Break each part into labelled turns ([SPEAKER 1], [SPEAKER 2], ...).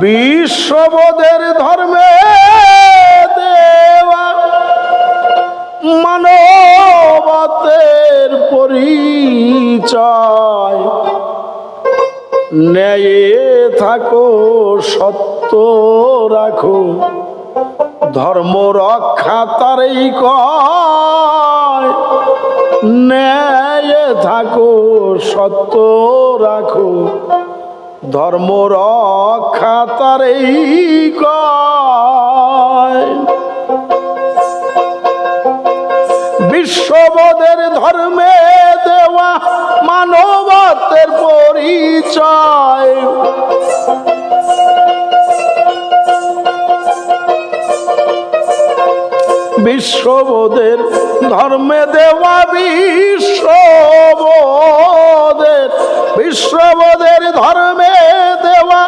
[SPEAKER 1] বিশ্ববোধের ধর্মে দেওয়া মানবতের পরিচয়। ন্যায়ে থাকো, সত্য রাখো, ধর্ম রক্ষা তারই কয়। ন্যায়ে থাকো, সত্য রাখো ধর্ম রক্ষা তার বিশ্ববোধের ধর্মে দেওয়া মানবতের পরিচয়। বিশ্ববোধের, ধর্মে দেওয়া বিশ্ববোধের বিশ্ববোধের ধর্মে দেওয়া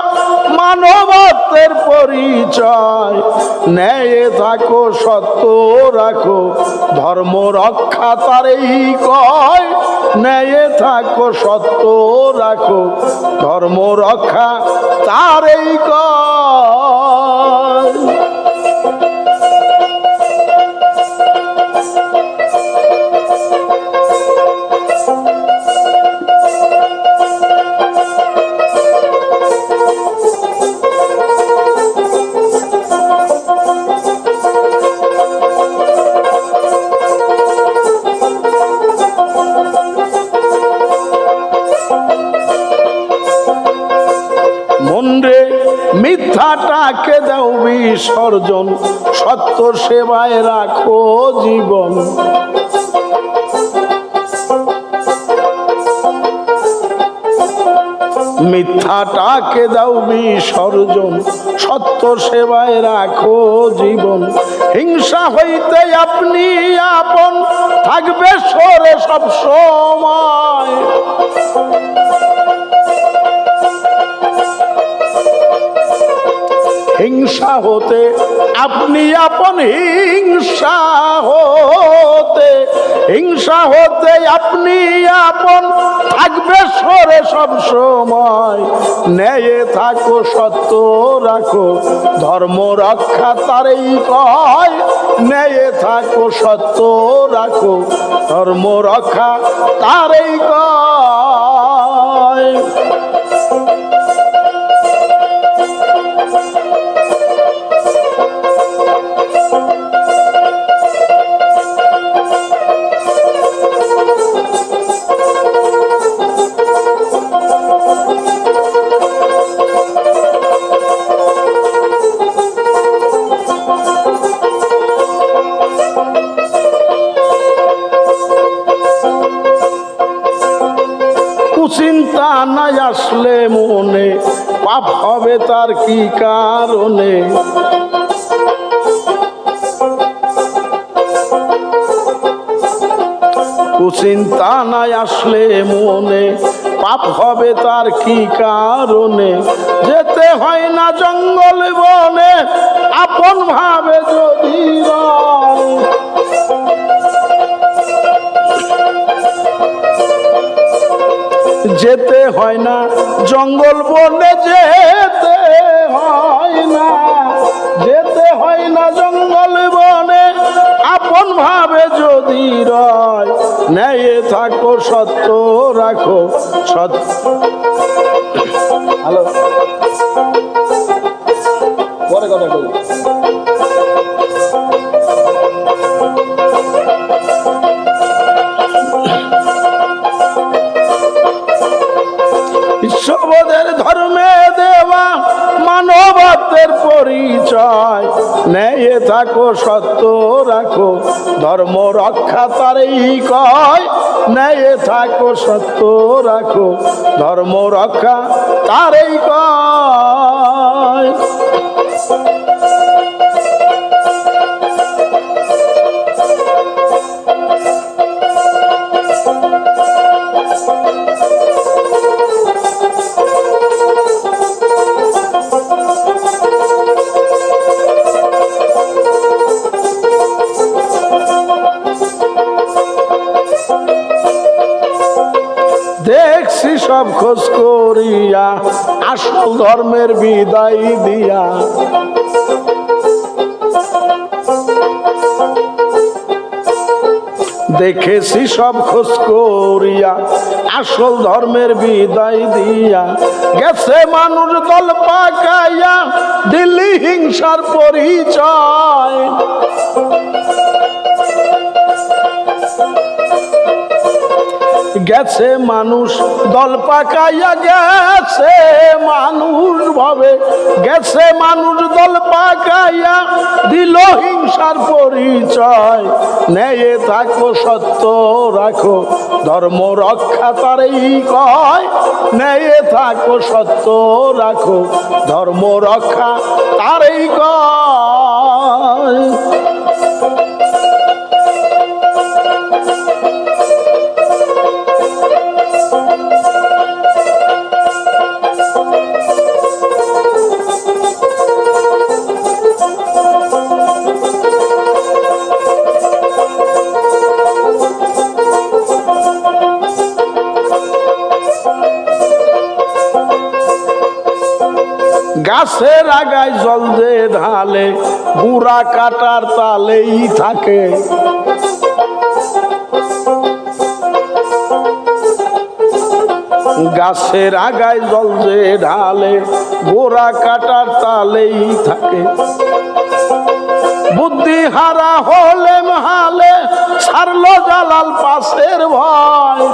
[SPEAKER 1] মানবত্বের পরিচয়। ন্যায়ে থাকো, সত্য রাখো, ধর্ম রক্ষা তারেই কয়। ন্যায়ে থাকো, সত্য রাখো, ধর্ম রক্ষা তারেই কয়। মনরে মিথ্যাটাকে দাও বিসর্জন, সত্য সেবায় রাখো জীবন। মিথ্যাটাকে দাও বিসর্জন, সত্য সেবায় রাখো জীবন। হিংসা হইতে আপনি আপন, থাকবে সরে সব সময়। হিংসা হতে, আপনি আপন হিংসা হতে। হিংসা হতে, আপনি আপন, থাকবে সরে সব সময়। ন্যায়ে থাকো, সত্য রাখো, ধর্ম রক্ষা তারেই কয়। ন্যায়ে থাকো, সত্য রাখো, ধর্ম রক্ষা তারেই কয়। কুচিন্তা না আসলে মনে, পাপ হবে তার কি কারণে? কুচিন্তা না আসলে মনে, পাপ হবে তার কি কারণে? যেতে হয় না জঙ্গল বনে, আপন ভাবে যদি যেতে হয় না, জঙ্গল বনে যেতে হয় না। যেতে হয় না জঙ্গল বনে, আপন ভাবে যদি রয়, ন্যায়ে থাকো, সত্য রাখো, সত্য। হ্যালো। মানবত্বের পরিচয়। নেয়ে থাকো, সত্য রাখো, ধর্ম রক্ষা তারই কয়। নেয়ে থাকো, সত্য রাখো, ধর্ম রক্ষা তারই কয়। সব খোঁজ করিয়া, আসল ধর্মের বিদায় দিয়া। দেখেছি সব খোঁজ করিয়া, আসল ধর্মের বিদায় দিয়া। গেছে মানুষ দল পাকাইয়া, দিল্লি হিংসার পরিচয়। গেছে মানুষ, দল পাকাইয়া গেছে মানুষ ভাবে। গেছে মানুষ, দল পাকাইয়া দিল হিংসার পরিচয়। নেয়ে থাকো সত্য, রাখো ধর্ম রক্ষা তারই কয়। নেয়ে থাকো সত্য, রাখো ধর্ম রক্ষা তারই কয়। গাছের আগায় জল যে ঢালে বুড়া কাটার তালেই থাকে। গাছের আগায় জল যে ঢালে, গোড়া কাটার তালেই থাকে। বুদ্ধি হারা হলে মহালে, ছাড়লো জালাল পাশের ভয়।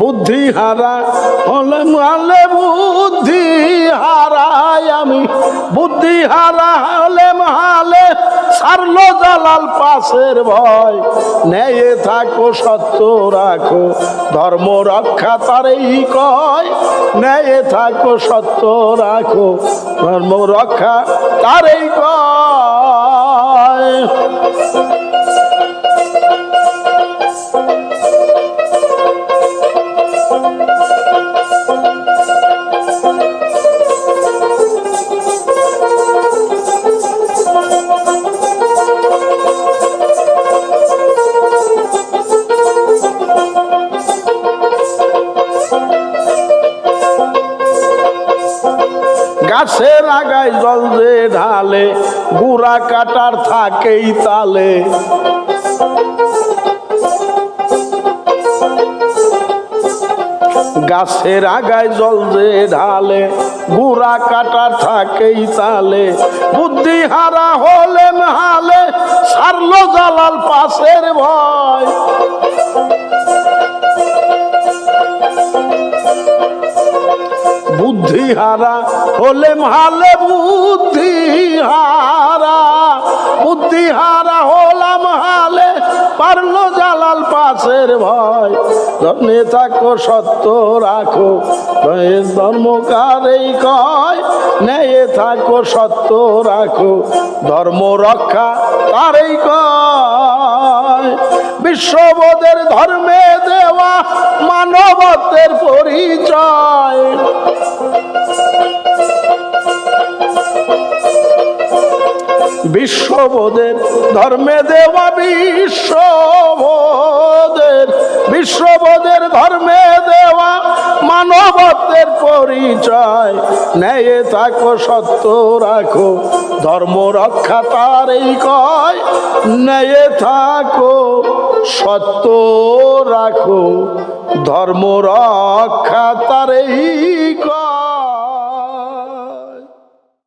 [SPEAKER 1] বুদ্ধি হারা হলে মালে বুদ্ধি হারাই আমি। বুদ্ধি হারা হলে মালে সারলো জালাল পাশের ভয়। নেয়ে থাকো, সত্য রাখো, ধর্ম রক্ষা তারেই কয়। নেয়ে থাকো, সত্য রাখো, ধর্ম রক্ষা তারেই কয়। গাছের আগায় জল যে ঢালে, গুড়া কাটার থাকেই তালে। গাছের আগায় জল যে ঢালে, গুড়া কাটার থাকেই তালে। বুদ্ধি হারা হলে মহালে সারলো জালাল পাশের ভয়। বুদ্ধি হারা হলে মালে বুদ্ধি হারা বুদ্ধি হারা হলাম হালে, পারল জালাল পাশের ভয়। ধর্মে থাকো, সত্য রাখো ধর্মকার এই কয়। নেয়ে থাকো, সত্য রাখো, ধর্ম রক্ষা তারই কয়। বিশ্ববোধের ধর্মে দেওয়া মানবতের পরিচয়। বিশ্ববোধের ধর্মে দেওয়া বিশ্ববোধের বিশ্ববোধের ধর্মে দেওয়া মানবতের পরিচয়। ন্যায়ে থাকো, সত্য রাখো, ধর্ম রক্ষা তারই কয়। ন্যায়ে থাকো, সত্য রাখো, ধর্ম রক্ষা তারই কয়।